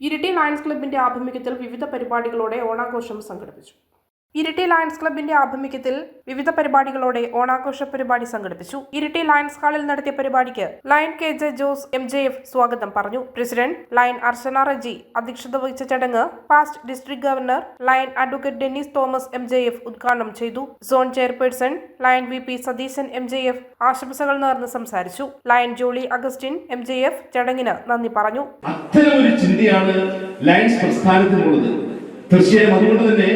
Iritty lions ക്ലബിന്റെ ആഭിമുഖ്യത്തിൽ വിവിധ പരിപാടികളോടെ ഓണാഘോഷം സംഘടിപ്പിച്ചു ഇരിട്ടി ലയൺസ് ക്ലബിന്റെ ആഭിമുഖ്യത്തിൽ വിവിധ പരിപാടികളോടെ ഓണാഘോഷ പരിപാടി സംഘടിപ്പിച്ചു. ഇരിട്ടി ലയൺസ് ഹാളിൽ നടത്തിയ പരിപാടിക്ക് lion K J Jose M J F സ്വാഗതം പറഞ്ഞു. പ്രസിഡന്റ് ലയൺ അർച്ചന റജി അധ്യക്ഷത വഹിച്ച ചടങ്ങ് past district governor lion advocate Dennis Thomas M J F ഉദ്ഘാടനം ചെയ്തു. Zone chairperson lion V P Satheesan M J F ആശംസകൾ നേർന്ന് സംസാരിച്ചു. Lion Jolly Augustine M J F ചടങ്ങിന് നന്ദി പറഞ്ഞു. അത്തരം ഒരു ചിന്തയാണ് ലയൺസ് തീർച്ചയായും അതുകൊണ്ട് തന്നെ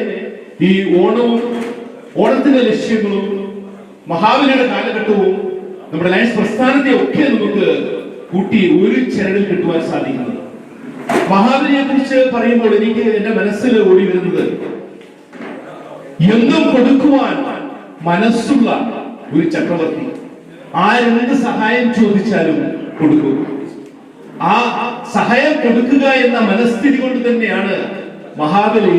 ഈ ഓണവും ഓണത്തിന്റെ ലക്ഷ്യങ്ങളും മഹാബലിയുടെ കാലഘട്ടവും നമ്മുടെ ലയൻസ് പ്രസ്ഥാനത്തെ ഒക്കെ നമുക്ക് കൂട്ടി ഒരു ചരടിൽ കിട്ടുവാൻ സാധിക്കുന്നത്. മഹാബലിയെ കുറിച്ച് പറയുമ്പോൾ എനിക്ക് എന്റെ മനസ്സിൽ ഓടി വരുന്നത് എന്തും കൊടുക്കുവാൻ മനസ്സുള്ള ഒരു ചക്രവർത്തി. ആരെന്ത് സഹായം ചോദിച്ചാലും കൊടുക്കും. ആ സഹായം കൊടുക്കുക എന്ന മനസ്ഥിതി കൊണ്ട് തന്നെയാണ് മഹാബലി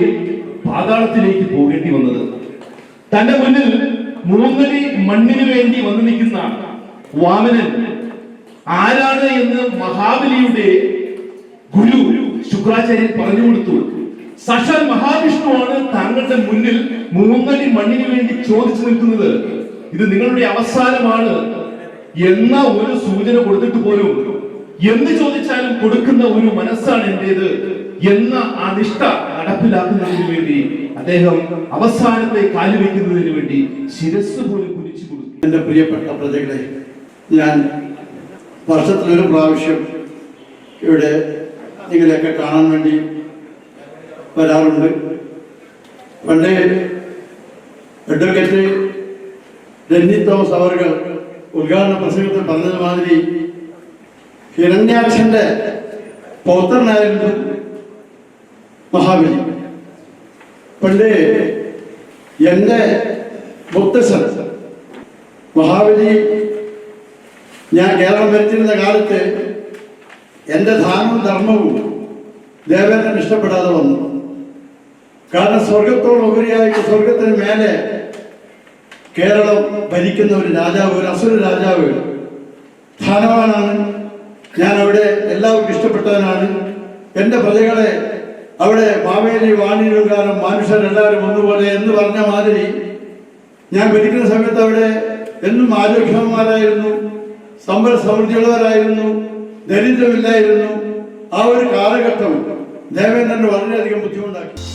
പാതാളത്തിലേക്ക് പോകേണ്ടി വന്നത്. തന്റെ മുന്നിൽ മൂന്നടി മണ്ണിന് വേണ്ടി വന്നു നിൽക്കുന്ന വാമനൻ ആരാണ് എന്ന് മഹാബലിയുടെ ഗുരു ശുക്രാചാര്യൻ പറഞ്ഞു കൊടുത്തു. മഹാവിഷ്ണു മഹാവിഷ്ണുവാണ് താങ്കളുടെ മുന്നിൽ മൂന്നടി മണ്ണിന് വേണ്ടി ചോദിച്ചു നിൽക്കുന്നത്. ഇത് നിങ്ങളുടെ അവസാനമാണ് എന്ന ഒരു സൂചന കൊടുത്തിട്ട് പോലും എന്ത് ചോദിച്ചാലും കൊടുക്കുന്ന ഒരു മനസ്സാണ് എന്റേത് എന്ന ആ നിഷ്ഠ നടപ്പിലാക്കുന്നതിന് വേണ്ടി അദ്ദേഹം അവസാനത്തെ കാലുവെക്കുന്നതിന് വേണ്ടി ശിരസ് പോലും കുരിച്ചു കൊടുത്തു എന്റെ പ്രിയപ്പെട്ട പ്രജകളെ ഞാൻ വർഷത്തിലൊരു പ്രാവശ്യം ഇവിടെ നിങ്ങളെയൊക്കെ കാണാൻ വേണ്ടി വരാറുണ്ട്. പണ്ട് അഡ്വക്കേറ്റ് രഞ്ജിത് തോമസ് അവർ ഉദ്ഘാടന പ്രസംഗത്തിൽ പറഞ്ഞത് മാതിരി ഹിരണ്യാക്ഷന്റെ പൗത്രനായിരുന്നു. മഹാബലി. പണ്ട് എന്റെ മുത്തശ്ശൻ മഹാബലി ഞാൻ കേരളം ഭരിച്ചിരുന്ന കാലത്ത് എന്റെ ധാനവും ധർമ്മവും ദേവേന്ദ്രൻ ഇഷ്ടപ്പെടാതെ വന്നു. കാരണം സ്വർഗത്തോടുപരിയായിട്ട് സ്വർഗത്തിന് മേലെ കേരളം ഭരിക്കുന്ന ഒരു രാജാവ് ഒരു അസുര രാജാവ്. ധാനവാനാണ്. ഞാൻ അവിടെ എല്ലാവർക്കും ഇഷ്ടപ്പെട്ടവനാണ്. എന്റെ പ്രജകളെ അവിടെ മാവേലി വാണിയുടെ കാലം മനുഷ്യരെല്ലാവരും ഒന്നുപോലെ എന്ന് പറഞ്ഞ മാതിരി ഞാൻ ഭരിക്കുന്ന സമയത്ത് അവിടെ എന്നും ആരോഗ്യവാന്മാരായിരുന്നു സമ്പൽ സമൃദ്ധിയുള്ളവരായിരുന്നു ദരിദ്രമില്ലായിരുന്നു. ആ ഒരു കാലഘട്ടം ദേവേന്ദ്രന് വളരെയധികം ബുദ്ധിമുട്ടാക്കി.